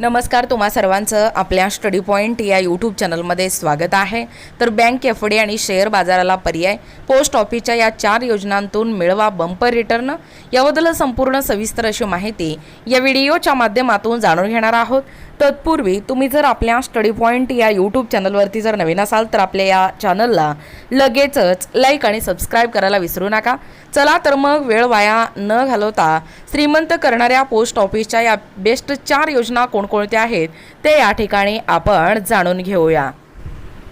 नमस्कार तुम्हा सर्वांचं आपल्या स्टडी पॉईंट या यूट्यूब चॅनलमध्ये स्वागत आहे. तर बँक एफ डी आणि शेअर बाजाराला पर्याय पोस्ट ऑफिसच्या या चार योजनांतून मिळवा बंपर रिटर्न याबद्दल संपूर्ण सविस्तर अशी माहिती या व्हिडिओच्या माध्यमातून जाणून घेणार आहोत. तत्पूर्वी तुम्ही जर आपल्या स्टडी पॉईंट या यूट्यूब चॅनलवरती जर नवीन असाल तर आपल्या या चॅनलला लगेचच लाईक आणि सबस्क्राईब करायला विसरू नका. चला तर मग वेळ वाया न घालवता श्रीमंत करणाऱ्या पोस्ट ऑफिसच्या या बेस्ट चार योजना कोण कोणकोणते आहेत ते या ठिकाणी आपण जाणून घेऊया.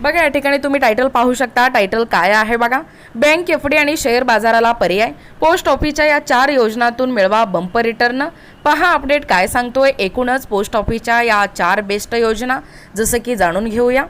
बघा या ठिकाणी तुम्ही टायटल पाहू शकता. टायटल काय आहे बघा? बँक एफ डी आणि शेअर बाजाराला पर्याय. पोस्ट ऑफिसच्या या चार योजनातून मिळवा बंपर रिटर्न पहा अपडेट काय सांगतोय? एकूणच पोस्ट ऑफिसच्या या चार बेस्ट योजना जसं की जाणून घेऊया.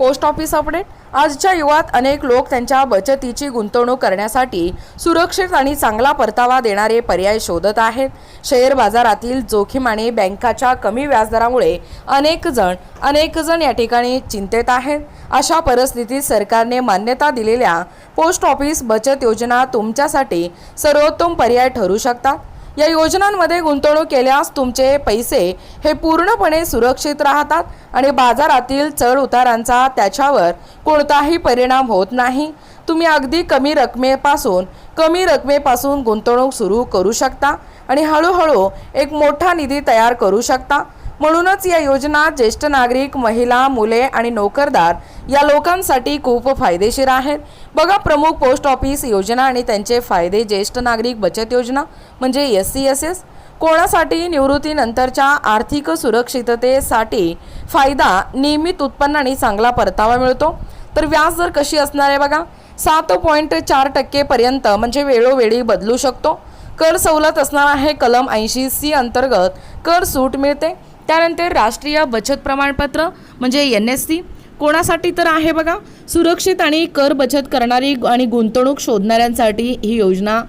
Post office update. आजच्या युगात अनेक लोक त्यांच्या बचतीची गुंतवणूक करण्यासाठी सुरक्षित आणि चांगला परतावा देणारे पर्याय शोधत आहेत. शेअर बाजारातील जोखीम आणि बँकाच्या कमी व्याजदरामुळे अनेक जण अनेक जण या ठिकाणी चिंतेत आहेत. अशा परिस्थितीत सरकारने मान्यता दिलेल्या पोस्ट ऑफिस बचत योजना तुमच्यासाठी सर्वोत्तम पर्याय ठरू शकतात. या योजनांमध्ये गुंतवणूक केल्यास तुमचे पैसे हे पूर्णपणे सुरक्षित राहतात आणि बाजारातील चढ उतारांचा त्याच्यावर कोणताही परिणाम होत नाही. तुम्ही अगदी कमी रकमेपासून कमी रकमेपासून गुंतवणूक सुरू करू शकता आणि हळूहळू एक मोठा निधी तयार करू शकता. म्हणूनच या योजना ज्येष्ठ नागरिक महिला मुले आणि नोकरदार या लोकांसाठी खूप फायदेशीर आहेत. बघा प्रमुख पोस्ट ऑफिस योजना आणि त्यांचे फायदे. ज्येष्ठ नागरिक बचत योजना म्हणजे एस सी एस एस कोणासाठी? निवृत्तीनंतरच्या आर्थिक सुरक्षिततेसाठी फायदा नियमित उत्पन्न आणि चांगला परतावा मिळतो. तर व्याज दर कशी असणार आहे बघा? सात पॉईंट चार टक्केपर्यंत म्हणजे वेळोवेळी बदलू शकतो. कर सवलत असणार आहे. कलम ऐंशी सी अंतर्गत कर सूट मिळते. त्यानंतर राष्ट्रीय बचत प्रमाणपत्र म्हणजे एन एस सी. कोणासाठी तर आहे बघा. सुरक्षित आणि कर बचत करणारी आणि गुंतवणूक शोधणाऱ्यांसाठी ही योजना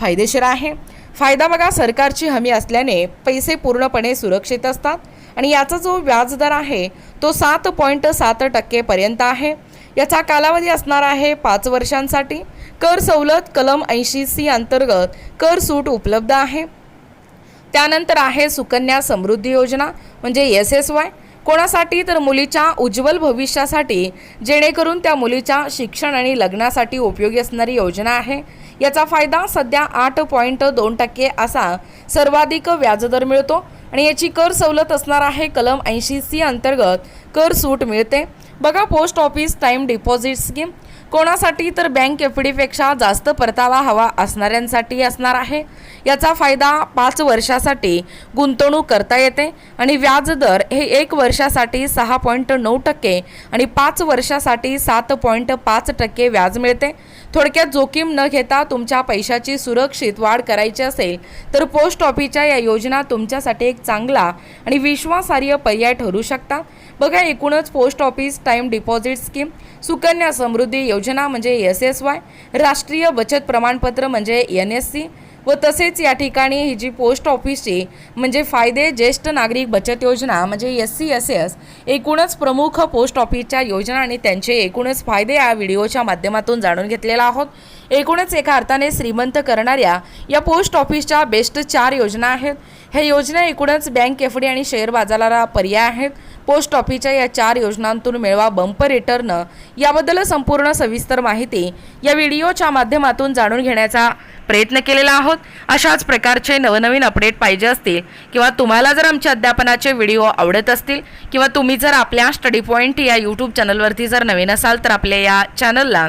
फायदेशीर आहे. फायदा बघा सरकारची हमी असल्याने पैसे पूर्णपणे सुरक्षित असतात आणि याचा जो व्याजदर आहे तो सात पॉईंट सात टक्केपर्यंत आहे. याचा कालावधी असणार आहे पाच वर्षांसाठी. कर सवलत कलम ऐंशी सी अंतर्गत कर सूट उपलब्ध आहे. त्यानंतर आहे सुकन्या समृद्धी योजना म्हणजे एस एस वाय कोणासाठी? तर मुलीच्या उज्ज्वल भविष्यासाठी जेणेकरून त्या मुलीच्या शिक्षण आणि लग्नासाठी उपयोगी असणारी योजना आहे. याचा फायदा सध्या आठ पॉईंट दोन टक्के असा सर्वाधिक व्याजदर मिळतो आणि याची कर सवलत असणार आहे कलम ऐंशी सी अंतर्गत. कर सूट मिळते. बघा post office time deposit scheme. कोणासाठी तर बँक एफ डीपेक्षा जास्त परतावा हवा असणाऱ्यांसाठी असणार आहे. याचा फायदा पाच वर्षासाठी गुंतवणूक करता येते आणि व्याजदर हे एक वर्षासाठी सहा पॉईंट नऊ टक्के आणि पाच वर्षासाठी सात पॉईंट पाच टक्के व्याज मिळते. थोडक्यात जोखीम न घेता तुमच्या पैशाची सुरक्षित वाढ करायची असेल तर पोस्ट ऑफिसच्या या योजना तुमच्यासाठी एक चांगला आणि विश्वासार्ह पर्याय ठरू शकतात. बघा एकूणच post office time deposit scheme Sukanya Samriddhi योजना योजना म्हणजे एस एस वाय राष्ट्रीय बचत प्रमाणपत्र म्हणजे एन एस सी व तसेच या ठिकाणी ही जी पोस्ट ऑफिसची म्हणजे फायदे ज्येष्ठ नागरिक बचत योजना म्हणजे एस सी एस एस एकूणच प्रमुख पोस्ट ऑफिसच्या योजना आणि त्यांचे एकूणच फायदे या व्हिडिओच्या माध्यमातून जाणून घेतलेला आहोत. एकूणच एका अर्थाने श्रीमंत करणाऱ्या या पोस्ट ऑफिसच्या बेस्ट चार योजना आहेत. ह्या योजना एकूणच बँक एफ डी आणि शेअर बाजाराला पर्याय आहेत. पोस्ट ऑफिसच्या या चार योजनांतून मिळवा बंपर रिटर्न याबद्दल संपूर्ण सविस्तर माहिती या व्हिडिओच्या माध्यमातून जाणून घेण्याचा प्रयत्न केलेला आहोत. अशाच प्रकारचे नवनवीन अपडेट पाहिजे असतील किंवा तुम्हाला जर आमच्या अध्यापनाचे व्हिडिओ आवडत असतील किंवा तुम्ही जर आपल्या स्टडी पॉईंट या यूट्यूब चॅनलवरती जर नवीन असाल तर आपल्या या चॅनलला